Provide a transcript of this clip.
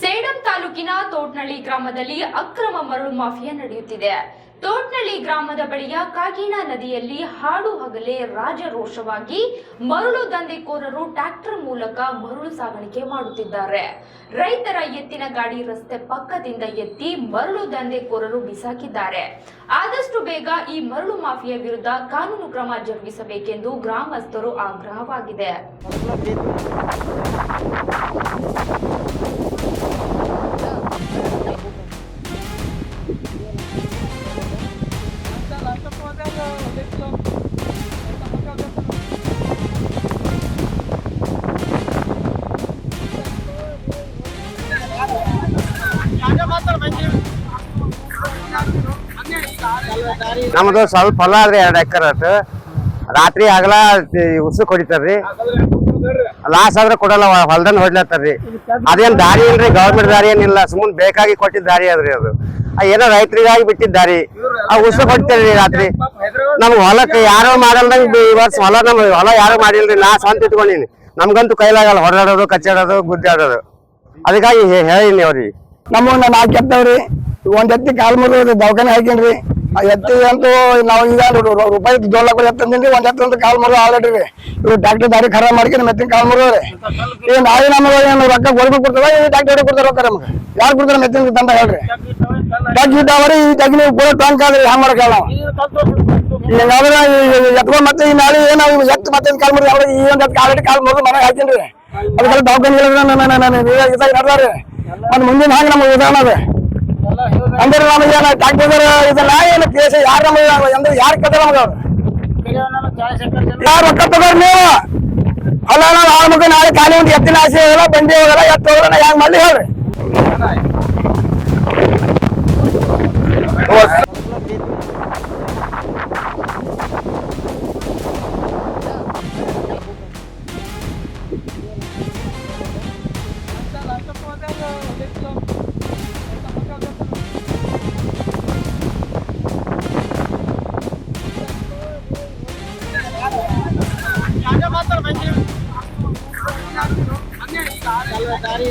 ಸೇಡಂ ತಾಲೂಕಿನ ತೋಟ್ನಳ್ಳಿ ಗ್ರಾಮದಲ್ಲಿ ಅಕ್ರಮ ಮರಳು ಮಾಫಿಯಾ ನಡೆಯುತ್ತಿದೆ. ತೋಟ್ನಳ್ಳಿ ಗ್ರಾಮದ ಬಳಿಯ ಕಾಗೀಣಾ ನದಿಯಲ್ಲಿ ಹಾಡು ಹಗಲೇ ರಾಜರೋಷವಾಗಿ ಮರಳು ದಂಧೆಕೋರರು ಟ್ರ್ಯಾಕ್ಟರ್ ಮೂಲಕ ಮರಳು ಸಾಗಾಣಿಕೆ ಮಾಡುತ್ತಿದ್ದಾರೆ. ರೈತರ ಎತ್ತಿನ ಗಾಡಿ ರಸ್ತೆ ಪಕ್ಕದಿಂದ ಎತ್ತಿ ಮರಳು ದಂಧೆಕೋರರು ಬಿಸಾಕಿದ್ದಾರೆ. ಆದಷ್ಟು ಬೇಗ ಈ ಮರಳು ಮಾಫಿಯಾ ವಿರುದ್ಧ ಕಾನೂನು ಕ್ರಮ ಜರುಗಿಸಬೇಕೆಂದು ಗ್ರಾಮಸ್ಥರು ಆಗ್ರಹವಾಗಿದೆ. ನಮ್ದು ಸ್ವಲ್ಪ ಹೊಲ ಆದ್ರೆ ಎರಡು ಎಕರೆ ಅಷ್ಟು. ರಾತ್ರಿ ಆಗಲ ಉಸುಕ್ ಹೊಡಿತಾರ್ರಿ ಲಾಸ್ ಆದ್ರೆ ಕೊಡಲ್ಲ ಹೊಲ್ದನ್ ಹೊಡ್ಲತ್ತಾರ್ರಿ. ಅದೇನ್ ದಾರಿ ಏನ್ರಿ ಗೌರ್ಮೆಂಟ್ ದಾರಿ ಏನಿಲ್ಲ ಸುಮ್ಮನೆ ಬೇಕಾಗಿ ಕೊಟ್ಟಿದ್ದ ದಾರಿ ಅದ್ರಿ ಅದು. ಏನೋ ರೈತರಿಗಾಗಿ ಬಿಟ್ಟಿದ್ದ ದಾರಿ. ಆ ಉಸುಕ್ ಹೊಡಿತಾರ್ರಿ ರಾತ್ರಿ. ನಮ್ಗೆ ಹೊಲಕ್ಕೆ ಯಾರೋ ಮಾಡಲ್ದಂಗ್ ಈ ವರ್ಷ ಹೊಲ ನಮ್ ಹೊಲ ಯಾರು ಮಾಡಿಲ್ರಿ? ನಾ ಸ್ವಂತ ಇಟ್ಕೊಂಡಿನಿ. ನಮ್ಗಂತೂ ಕೈಲಾಗಲ್ಲ, ಹೊರಡೋದು, ಕಚ್ಚಾಡೋದು, ಗುದ್ದಾಡೋದು. ಅದಕ್ಕಾಗಿ ಹೇ- ಹೇಳಿನಿ ಅವ್ರಿಗೆ. ನಮ್ಮನ್ನ ನಾಲ್ಕು ಎತ್ತವ್ರಿ. ಒಂದ್ ಎತ್ತಿ ಕಾಲ್ ಮುರಿದ್ರಿ, ದವಾಖಾನೆ ಹಾಕಿನ್ರಿ. ಎತ್ತಿ ಅಂತೂ ನಾವು ಈಗ ರೂಪಾಯಿ ದೊಡ್ಡ ಕೂಡ ಎತ್ತಂದಿನ್ರಿ, ಒಂದ್ ಎತ್ತ ಅಂತ ಕಾಲ್ ಮುರಿದು ಆಲ್ರೆಡಿ ಇವ್ರು ಡಾಕ್ಟರ್ ದಾರಿ ಖರಾಬ್ ಮಾಡ್ಕೊಂಡು ಮೆತ್ತಿನ ಕಾಲ್ ಮುರಿದ್ರಿ ಈಗ ನಾಳೆ ನಮಗೆ ರೊಕ್ಕ ಗೋರ್ಮೆಂಟ್ ಕೊಡ್ತಾರ ಈ ಡಾಕ್ಟರ್ ಕೊಡ್ತಾರ ರೊಕ್ಕ ನಮ್ಗೆ. ಯಾರು ಕೊಡ್ತಾರ ಮೆತ್ತಿನ ತಂದ ಹೇಳ್ರಿ. ಡಾಕ್ಟರ್ ಇದ್ದಾವ್ರಿ ಈ ಟ್ಯಾಕ್ ನೀವು ಕೂಡ ಟ್ಯಾಂಕ್ ಆದ್ರಿ ಹ್ಯಾಂಗ್ ಮಾಡಕ್ಕೆ ನಾವು. ಹಿಂಗಾದ್ರೆ ಎತ್ಕೊಂಡ್ ಮತ್ತೆ ಈ ನಾಳೆ ಏನೋ ಎತ್ತು ಮತ್ತೆ ಕಾಲ್ ಮುರಿದು ಈ ಒಂದ್ ಎತ್ತು ಕಾಲ್ ಮುರಿದು ಮನೆಗೆ ಹಾಕಿನ್ರಿ. ಅದಕ್ಕೆಲ್ಲ ದವಾಖಾನೆ ಇದಾಗ ನಡ್ದಾರಿ ಮತ್ತೆ ಮುಂದಿನ ಹಾಗೆ ನಮ್ಗೆ ಉದಾಹರಣೆ ಅದೇ. ಅಂದ್ರೆ ನಮಗೆ ಏನು ಟ್ಯಾಕ್ಟರ್ ಇದೆಲ್ಲ ಏನು ಕೇಸ್ ಯಾರು ನಮಗೆ ಅಂದ್ರೆ ಯಾರು ಕಟ್ಟ ನಮ್ಗೆ ಅವ್ರು? ಯಾರು ರೊಕ್ಕ ತಗೋರಿ ನೀವು? ಅಲ್ಲ, ನಾವು ಆ ಮಗ ನಾಳೆ ಖಾಲಿ ಒಂದು ಎತ್ತಿನ ಆಸೆ ಹೋಗಲ್ಲ ಬಂಡಿ ಹೋಗಲ್ಲ, ಎತ್ತು ಹೋಗಲ್ಲ ಹೆಂಗ್ ಮಾಡ್ಲಿ ಹೇಳ್ರಿ. ಬಂದಿರು ಅಣ್ಣ ಇಲ್ಲಿ ಕಾಲ ಕಾಲ ದಾರಿ